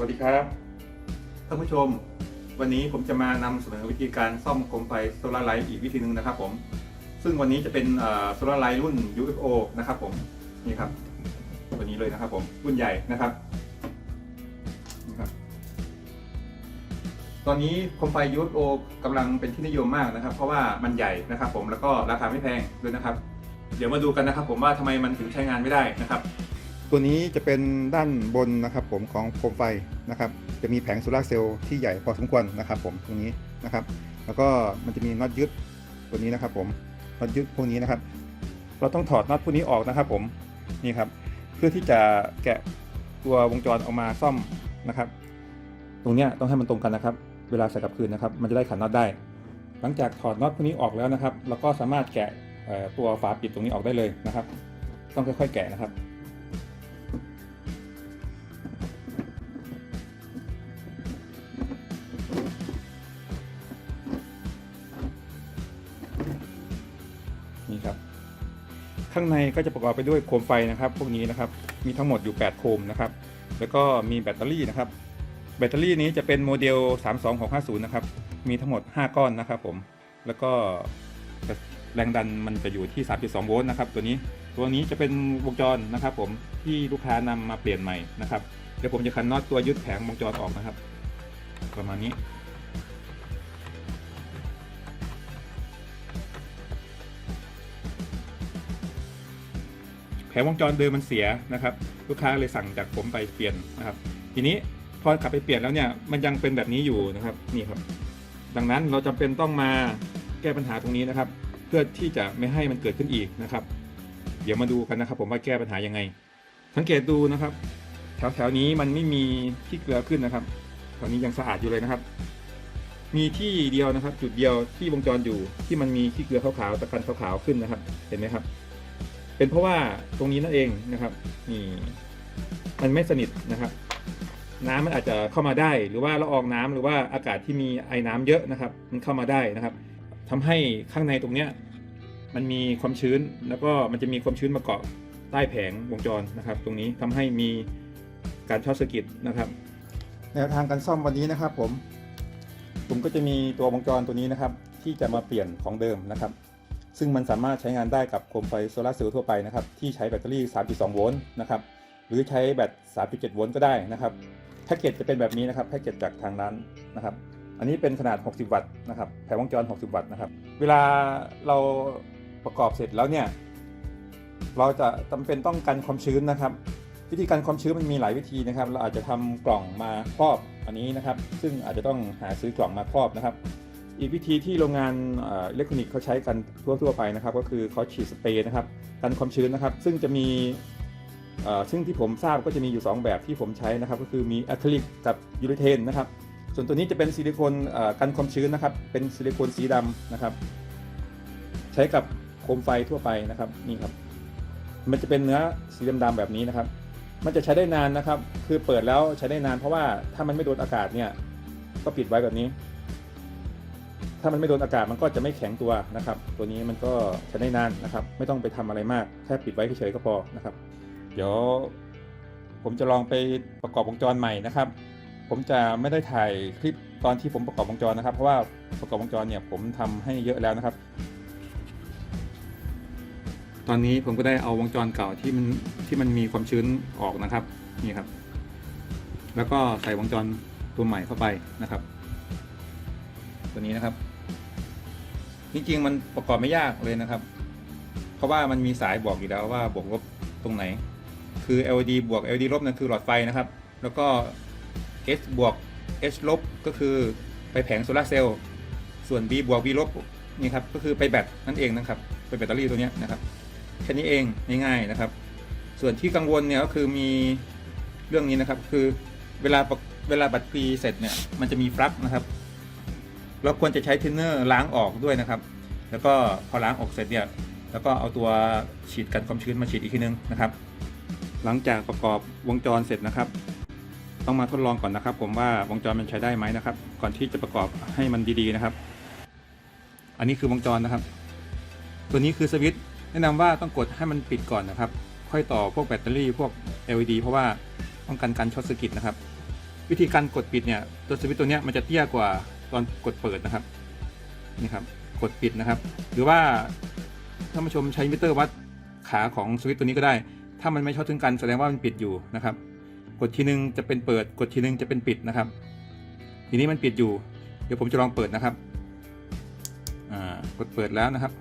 วัสดีครับท่านผู้ชม วันนี้ผมจะมานำเสนอวิธีการซ่อมโคมไฟโซลาร์ไลท์อีกวิธีหนึ่งนะครับ ผม ซึ่งวันนี้จะเป็นโซลาร์ไลท์รุ่น UFO นะครับ ผมนี่ครับตัวนี้เลยนะครับ ผมรุ่นใหญ่นะครับนี่ครับ ตอนนี้โคมไฟ UFO กำลังเป็นที่นิยมมากนะครับ เพราะว่ามันใหญ่นะครับ ผมแล้วก็ราคาไม่แพงด้วยนะครับ เดี๋ยวมาดูกันนะครับ ผมว่าทำไมมันถึงใช้งานไม่ได้นะครับ ตัวนี้จะเป็นด้านบนนะครับผมของโคมไฟนะครับจะมีแผงโซลาร์เซลล์ที่ใหญ่พอสมควรนะครับผมตรงนี้นะครับ แล้วก็มันจะมีน็อตยึดตัวนี้นะครับผมน็อตยึดพวกนี้นะครับ เราต้องถอดน็อตพวกนี้ออกนะครับผมนี่ครับเพื่อที่จะแกะตัววงจรออกมาซ่อมนะครับ ตรงนี้ต้องให้มันตรงกันนะครับ เวลาใส่กลับคืนนะครับ มันจะได้ขันน็อตได้ หลังจากถอดน็อตพวกนี้ออกแล้วนะครับเราก็สามารถแกะตัวฝาปิดตรงนี้ออกได้เลยนะครับ ต้องค่อยๆแกะนะครับ ข้างในก็จะประกอบไปด้วยโคมไฟนะครับ พวกนี้นะครับมีทั้งหมดอยู่ 8 โคมนะครับ แล้วก็มีแบตเตอรี่นะครับ แบตเตอรี่นี้จะเป็นโมเดล 32650 นะครับ มีทั้งหมด 5 ก้อนนะครับผม แล้วก็แรงดันมันจะอยู่ที่ 3.2 โวลต์นะครับ ตัวนี้ ตัวนี้จะเป็นวงจรนะครับ ผม ที่ลูกค้านำมาเปลี่ยนใหม่นะครับ เดี๋ยวผมจะคันน็อตตัวยึดแผงวงจรออกนะครับ ประมาณนี้ แผงวงจรเดิมมันเสียนะครับ ลูกค้าเลยสั่งจากผมไปเปลี่ยนนะครับ ทีนี้พอกลับไปเปลี่ยนแล้วเนี่ยมันยังเป็นแบบนี้อยู่นะครับนี่ครับ ดังนั้นเราจำเป็นต้องมาแก้ปัญหาตรงนี้นะครับ เพื่อที่จะไม่ให้มันเกิดขึ้นอีกนะครับ เดี๋ยวมาดูกันนะครับ ผมว่าแก้ปัญหายังไง สังเกตดูนะครับ แถวๆนี้มันไม่มีที่เกลือขึ้นนะครับแถวนี้ยังสะอาดอยู่เลยนะครับ มีที่เดียวนะครับ จุดเดียวที่วงจรอยู่ที่มันมีขี้เกลือขาวๆตะกันขาวๆขึ้นนะครับ เห็นไหมครับ เป็นเพราะว่าตรงนี้นั่นเองนะครับนี่มันไม่สนิทนะครับน้ำมันอาจจะเข้ามาได้ หรือว่าละอองน้ำหรือว่าอากาศที่มีไอ้น้ำเยอะนะครับ มันเข้ามาได้นะครับทำให้ข้างในตรงเนี้ยมันมีความชื้นแล้วก็มันจะมีความชื้นมาเกาะใต้แผงวงจรนะครับ ตรงนี้ทำให้มีการช็อตเซอร์กิตนะครับ แนวทางการซ่อมวันนี้นะครับ ผม ผมก็จะมีตัววงจรตัวนี้นะครับ ที่จะมาเปลี่ยนของเดิมนะครับ ซึ่งมันสามารถใช้งานได้กับโคมไฟโซลาร์เซลล์ทั่วไปนะครับ ที่ใช้แบตเตอรี่ 3.2 โวลต์นะครับ หรือใช้แบต 3.7 โวลต์ก็ได้นะครับแพ็กเกจจะเป็นแบบนี้นะครับแพ็กเกจจากทางร้านนะครับ อันนี้เป็นขนาด 60 วัตต์นะครับแผงวงจร 60 วัตต์นะครับ เวลาเราประกอบเสร็จแล้วเนี่ย เราจะจำเป็นต้องกันความชื้นนะครับ วิธีการความชื้นมันมีหลายวิธีนะครับ เราอาจจะทำกล่องมาครอบอันนี้นะครับ ซึ่งอาจจะต้องหาซื้อกล่องมาครอบนะครับ อีกวิธีที่โรงงานเอ่ออิเล็กทรอนิกส์เขาใช้กันทั่วๆไปนะครับ ก็คือเขาฉีดสเปรย์นะครับกันความชื้นนะครับ ซึ่งจะมีซึ่งที่ผมทราบก็จะมีอยู่ 2 แบบที่ผมใช้นะครับ ก็คือมีอะคริลิกกับยูริเทนนะครับ ส่วนตัวนี้จะเป็นซิลิโคนกันความชื้นนะครับ เป็นซิลิโคนสีดำนะครับ ใช้กับโคมไฟทั่วไปนะครับนี่ครับ มันจะเป็นเนื้อสีดำๆแบบนี้นะครับ มันจะใช้ได้นานนะครับ คือเปิดแล้วใช้ได้นานเพราะว่าถ้ามันไม่โดนอากาศเนี่ยก็ปิดไว้แบบนี้ ถ้ามันไม่โดนอากาศมันก็จะไม่แข็งตัวนะครับ ตัวนี้มันก็ใช้ได้นานนะครับ ไม่ต้องไปทำอะไรมากแค่ปิดไว้เฉยๆก็พอนะครับ เดี๋ยวผมจะลองไปประกอบวงจรใหม่นะครับ ผมจะไม่ได้ถ่ายคลิปตอนที่ผมประกอบวงจรนะครับ เพราะว่าประกอบวงจรเนี่ยผมทำให้เยอะแล้วนะครับ ตอนนี้ผมก็ได้เอาวงจรเก่าที่มันที่มันมีความชื้นออกนะครับนี่ครับ แล้วก็ใส่วงจรตัวใหม่เข้าไปนะครับ ตัวนี้นะครับ จริงๆมันประกอบไม่ยากเลยนะครับ เพราะว่ามันมีสายบอกอยู่แล้วว่าบวกลบตรงไหน คือ LED บวก LED ลบนั่นคือหลอดไฟนะครับ แล้วก็ H บวก H ลบก็คือไปแผงโซลาเซลล์ ส่วน B บวก B ลบนี่ครับ ก็คือไปแบตนั่นเองนะครับ ไปแบตเตอรี่ตัวนี้นะครับแค่นี้เองง่ายๆนะครับ ส่วนที่กังวลเนี่ยก็คือมีเรื่องนี้นะครับ คือเวลาเวลาบัตรฟรีเสร็จเนี่ยมันจะมีฟลักนะครับ เราควรจะใช้เทนเนอร์ล้างออกด้วยนะครับ แล้วก็พอล้างออกเสร็จเนี่ยแล้วก็เอาตัวฉีดกันความชื้นมาฉีดอีกทีนึงนะครับ หลังจากประกอบวงจรเสร็จนะครับ ต้องมาทดลองก่อนนะครับ ผมว่าวงจรมันใช้ได้ไหมนะครับ ก่อนที่จะประกอบให้มันดีๆนะครับ อันนี้คือวงจรนะครับ ตัวนี้คือสวิตช์แนะนำว่าต้องกดให้มันปิดก่อนนะครับ ค่อยต่อพวกแบตเตอรี่พวก LED เพราะว่าป้องกันการช็อตเซอร์กิตนะครับ วิธีการกดปิดเนี่ยตัวสวิตช์ตัวนี้มันจะเตี้ยกว่า ตอนกดเปิดนะครับนี่ครับกดปิดนะครับ หรือว่าท่านผู้ชมใช้มิเตอร์วัดขาของสวิตช์ตัวนี้ก็ได้ ถ้ามันไม่เท่าถึงกันแสดงว่ามันปิดอยู่นะครับ กดทีนึงจะเป็นเปิด กดทีนึงจะเป็นปิดนะครับ ทีนี้มันปิดอยู่ เดี๋ยวผมจะลองเปิดนะครับกดเปิดแล้วนะครับ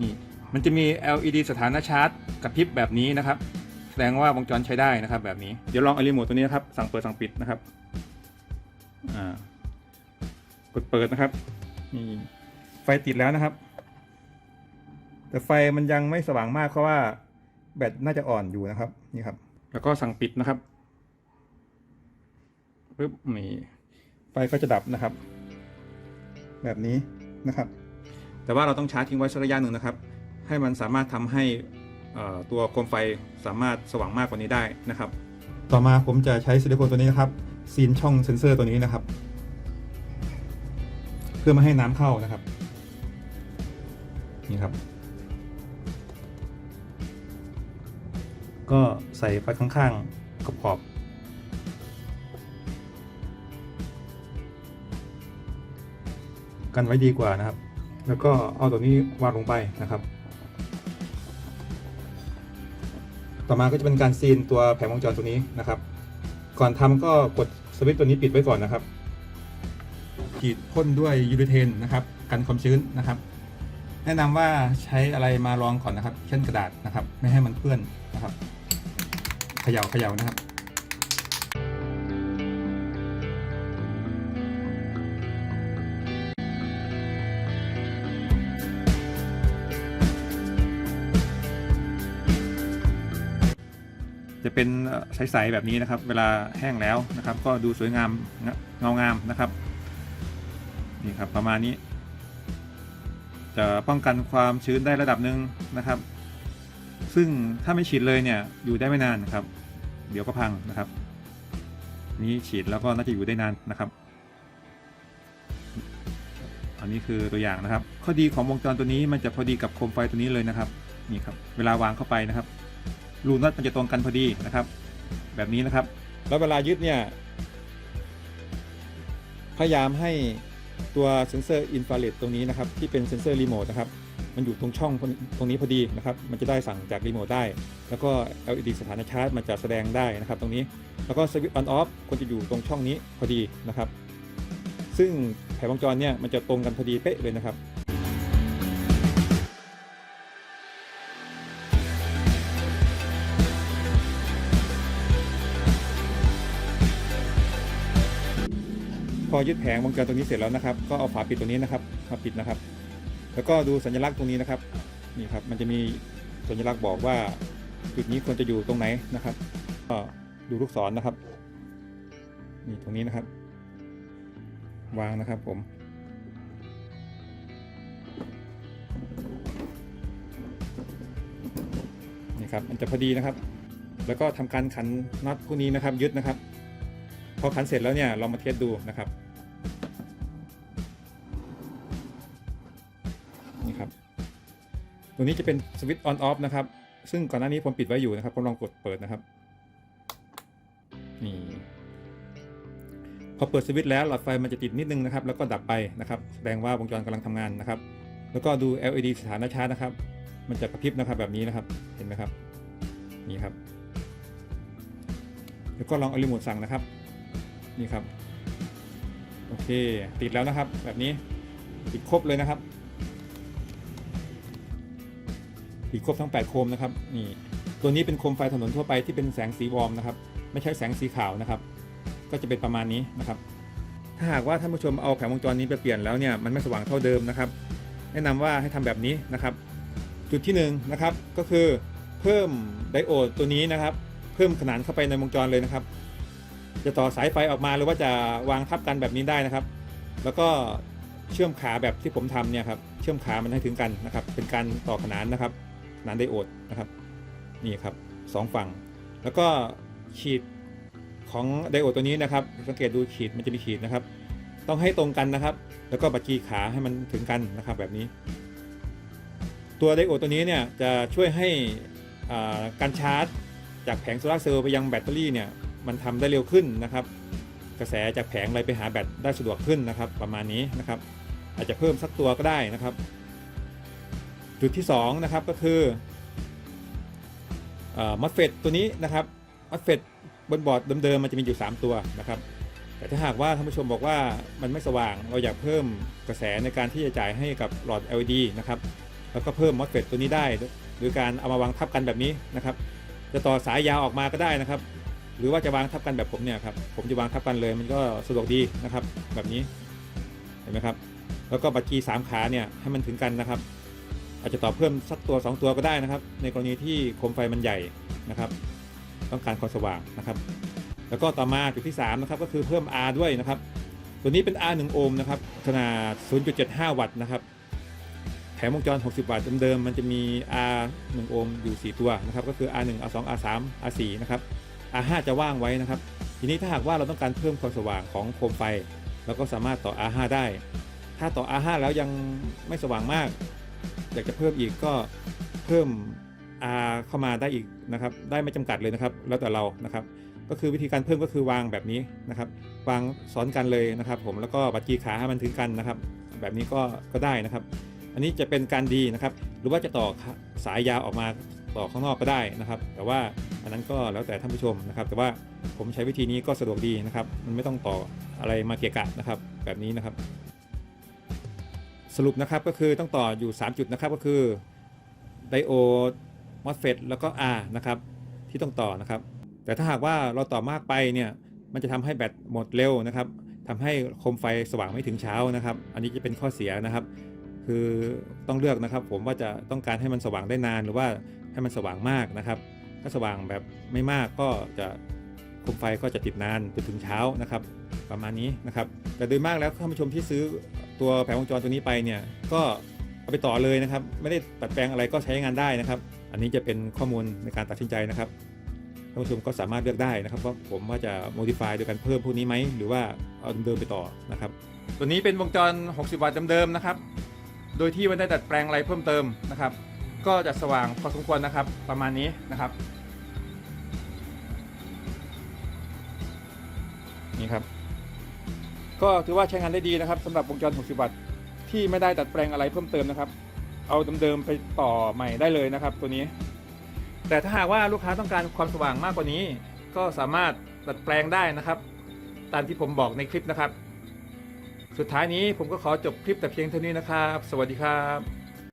นี่มันจะมี LED สถานะชาร์จกระพริบแบบนี้นะครับ แสดงว่าวงจรใช้ได้นะครับ แบบนี้ เดี๋ยวลองเอารีโมทตัวนี้นะครับ สั่งเปิดสั่งปิดนะครับ อ่า กดเปิดนะครับนี่ไฟติดแล้วนะครับ แต่ไฟมันยังไม่สว่างมากเพราะว่า แบตน่าจะอ่อนอยู่นะครับ นี่ครับ แล้วก็สั่งปิดนะครับปึ๊บนี่ไฟก็จะดับนะครับ แบบนี้นะครับ แต่ว่าเราต้องชาร์จทิ้งไว้สักระยะหนึ่งนะครับ ให้มันสามารถทำให้ตัวโคมไฟสามารถสว่างมากกว่านี้ได้นะครับ ต่อมาผมจะใช้ซิลิโคนตัวนี้นะครับซีนช่องเซ็นเซอร์ตัวนี้นะครับ เพื่อไม่ให้น้ำเข้านะครับ นี่ครับ ก็ใส่ไปข้างๆขอบๆกันไว้ดีกว่านะครับ แล้วก็เอาตัวนี้วางลงไปนะครับ ต่อมาก็จะเป็นการซีนตัวแผงวงจรตัวนี้นะครับ ก่อนทำก็กดสวิตช์ตัวนี้ปิดไว้ก่อนนะครับ ฉีดพ่นด้วยยูริเทนนะครับกันความชื้นนะครับ แนะนำว่าใช้อะไรมารองก่อนนะครับ เช่นกระดาษนะครับ ไม่ให้มันเปื้อนนะครับเขย่าเขย่านะครับจะเป็นใสๆแบบนี้นะครับ เวลาแห้งแล้วนะครับ ก็ดูสวยงามเงางามนะครับ นี่ครับประมาณนี้ จะป้องกันความชื้นได้ระดับหนึ่งนะครับ ซึ่งถ้าไม่ฉีดเลยเนี่ยอยู่ได้ไม่นานนะครับ เดี๋ยวก็พังนะครับ นี้ฉีดแล้วก็น่าจะอยู่ได้นานนะครับ อันนี้คือตัวอย่างนะครับ ข้อดีของวงจรตัวนี้มันจะพอดีกับโคมไฟตัวนี้เลยนะครับนี่ครับเวลาวางเข้าไปนะครับรูน็อตมันจะตรงกันพอดีนะครับ แบบนี้นะครับ แล้วเวลายึดเนี่ยพยายามให้ ตัวเซ็นเซอร์อินฟราเรดตรงนี้นะครับที่เป็นเซ็นเซอร์รีโมทนะครับมันอยู่ตรงช่องตรงนี้พอดีนะครับมันจะได้สั่งจากรีโมทได้ แล้วก็ LED สถานะชาร์จมันจะแสดงได้นะครับ ตรงนี้แล้วก็สวิตช์ออนออฟควรจะอยู่ตรงช่องนี้พอดีนะครับ ซึ่งแผงวงจรเนี่ยมันจะตรงกันพอดีเป๊ะเลยนะครับ พอยึดแผงวงจรตรงนี้เสร็จแล้วนะครับ ก็เอาฝาปิดตัวนี้นะครับมาปิดนะครับ แล้วก็ดูสัญลักษณ์ตรงนี้นะครับนี่ครับมันจะมีสัญลักษณ์บอกว่าจุดนี้ควรจะอยู่ตรงไหนนะครับ ก็ดูลูกศรนะครับนี่ตรงนี้นะครับ วางนะครับผมนี่ครับมันจะพอดีนะครับ แล้วก็ทำการขันน็อตพวกนี้นะครับ ยึดนะครับพอขันเสร็จแล้วเนี่ยเรามาเทสดูนะครับ ตัวนี้จะเป็นสวิตช์ออนออฟนะครับ ซึ่งก่อนหน้านี้ผมปิดไว้อยู่นะครับ ผมลองกดเปิดนะครับ นี่ พอเปิดสวิตช์แล้วหลอดไฟมันจะติดนิดนึงนะครับ แล้วก็ดับไปนะครับ แสดงว่าวงจรกำลังทำงานนะครับ แล้วก็ดู LED สถานะชาร์จนะครับ มันจะกระพริบนะครับแบบนี้นะครับ เห็นไหมครับ นี่ครับ แล้วก็ลองเอารีโมทสั่งนะครับ นี่ครับ โอเค ติดแล้วนะครับ แบบนี้ ติดครบเลยนะครับ ติดครบทั้ง 8 โคมนะครับนี่ตัวนี้เป็นโคมไฟถนนทั่วไปที่เป็นแสงสีวอร์มนะครับ ไม่ใช่แสงสีขาวนะครับ ก็จะเป็นประมาณนี้นะครับ ถ้าหากว่าท่านผู้ชมเอาแผงวงจรนี้ไปเปลี่ยนแล้วเนี่ยมันไม่สว่างเท่าเดิมนะครับ แนะนำว่าให้ทำแบบนี้นะครับ จุดที่1นงนะครับก็คือเพิ่มไดโอดตัวนี้นะครับ เพิ่มขนานเข้าไปในวงจรเลยนะครับ จะต่อสายไฟออกมาหรือว่าจะวางทับกันแบบนี้ได้นะครับ แล้วก็เชื่อมขาแบบที่ผมทำเนี่ยครับเชื่อมขามันให้ถึงกันนะครับ เป็นการต่อขนานนะครับ นานไดโอดนะครับนี่ครับสองฝั่ง แล้วก็ขีดของไดโอดตัวนี้นะครับ สังเกตดูขีดมันจะมีขีดนะครับ ต้องให้ตรงกันนะครับ แล้วก็บัดจีขาให้มันถึงกันนะครับแบบนี้ ตัวไดโอดตัวนี้เนี่ยจะช่วยให้การชาร์จ จากแผงโซลาร์เซลล์ไปยังแบตเตอรี่เนี่ยมันทำได้เร็วขึ้นนะครับ กระแสจากแผงอะไรไปหาแบตได้สะดวกขึ้นนะครับ ประมาณนี้นะครับ อาจจะเพิ่มสักตัวก็ได้นะครับ จุดที่สองนะครับก็คือมัดเฟตตัวนี้นะครับมัดเฟตบนบอร์ดเดิมๆมันจะมีอยู่ 3 ตัวนะครับ แต่ถ้าหากว่าท่านผู้ชมบอกว่ามันไม่สว่างเราอยากเพิ่มกระแสในการที่จะจ่ายให้กับหลอด LED นะครับแล้วก็เพิ่มมอสเฟตตัวนี้ได้โดยการเอามาวางทับกันแบบนี้นะครับ จะต่อสายยาวออกมาก็ได้นะครับ หรือว่าจะวางทับกันแบบผมเนี่ยครับผมจะวางทับกันเลยมันก็สะดวกดีนะครับแบบนี้เห็นไหมครับแล้วก็บัตรกีสามขาเนี่ยให้มันถึงกันนะครับ อาจจะต่อเพิ่มสักตัว 2 ตัวก็ได้นะครับ ในกรณีที่โคมไฟมันใหญ่นะครับ ต้องการความสว่างนะครับ แล้วก็ต่อมาจุดที่3นะครับก็คือเพิ่ม R ด้วยนะครับ ตัวนี้เป็น R 1โอห์มนะครับขนาด 0.75 วัตต์นะครับแผงวงจร 60 วัตต์เดิมๆมันจะมี R 1โอห์มอยู่ 4 ตัวนะครับ ก็คือ R 1 R 2 R 3 R 4นะครับ R 5จะว่างไว้นะครับ ทีนี้ถ้าหากว่าเราต้องการเพิ่มความสว่างของโคมไฟเราก็สามารถต่อ R 5ได้ ถ้าต่อ R 5แล้วยังไม่สว่างมาก อยากจะเพิ่มอีกก็เพิ่ม R เข้ามาได้อีกนะครับ ได้ไม่จำกัดเลยนะครับ แล้วแต่เรานะครับ ก็คือวิธีการเพิ่มก็คือวางแบบนี้นะครับ วางซ้อนกันเลยนะครับ ผมแล้วก็บัตรจีขาให้มันถึงกันนะครับ แบบนี้ก็ก็ได้นะครับ อันนี้จะเป็นการดีนะครับ หรือว่าจะต่อสายยาวออกมาต่อข้างนอกก็ได้นะครับ แต่ว่าอันนั้นก็แล้วแต่ท่านผู้ชมนะครับ แต่ว่าผมใช้วิธีนี้ก็สะดวกดีนะครับ มันไม่ต้องต่ออะไรมาเกะกะนะครับ แบบนี้นะครับ สรุปนะครับก็คือต้องต่ออยู่ 3 จุดนะครับก็คือไดโอดมอสเฟตแล้วก็ R นะครับที่ต้องต่อนะครับ แต่ถ้าหากว่าเราต่อมากไปเนี่ยมันจะทำให้แบตหมดเร็วนะครับทำให้โคมไฟสว่างไม่ถึงเช้านะครับ อันนี้จะเป็นข้อเสียนะครับ คือต้องเลือกนะครับผมว่าจะต้องการให้มันสว่างได้นานหรือว่าให้มันสว่างมากนะครับ ถ้าสว่างแบบไม่มากก็จะโคมไฟก็จะติดนานจนถึงเช้านะครับ ประมาณนี้นะครับ แต่โดยมากแล้วท่านผู้ชมที่ซื้อ ตัวแผงวงจรตัวนี้ไปเนี่ยก็เอาไปต่อเลยนะครับ ไม่ได้ตัดแปลงอะไรก็ใช้งานได้นะครับ อันนี้จะเป็นข้อมูลในการตัดสินใจนะครับท่านผู้ชมก็สามารถเลือกได้นะครับว่าผมว่าจะ modify โดยการเพิ่มพวกนี้ไหมหรือว่าเอาเดิมไปต่อนะครับ ตัวนี้เป็นวงจร 60 วัตต์เดิมๆนะครับ โดยที่ไม่ได้ดัดแปลงอะไรเพิ่มเติมนะครับ ก็จะสว่างพอสมควรนะครับ ประมาณนี้นะครับนี่ครับ ก็ถือว่าใช้งานได้ดีนะครับสำหรับวงจร 60 วัตต์ที่ไม่ได้ดัดแปลงอะไรเพิ่มเติมนะครับ เอาเดิมๆไปต่อใหม่ได้เลยนะครับ ตัวนี้ แต่ถ้าหากว่าลูกค้าต้องการความสว่างมากกว่านี้ ก็สามารถดัดแปลงได้นะครับ ตามที่ผมบอกในคลิปนะครับ สุดท้ายนี้ผมก็ขอจบคลิปแต่เพียงเท่านี้นะครับ สวัสดีครับ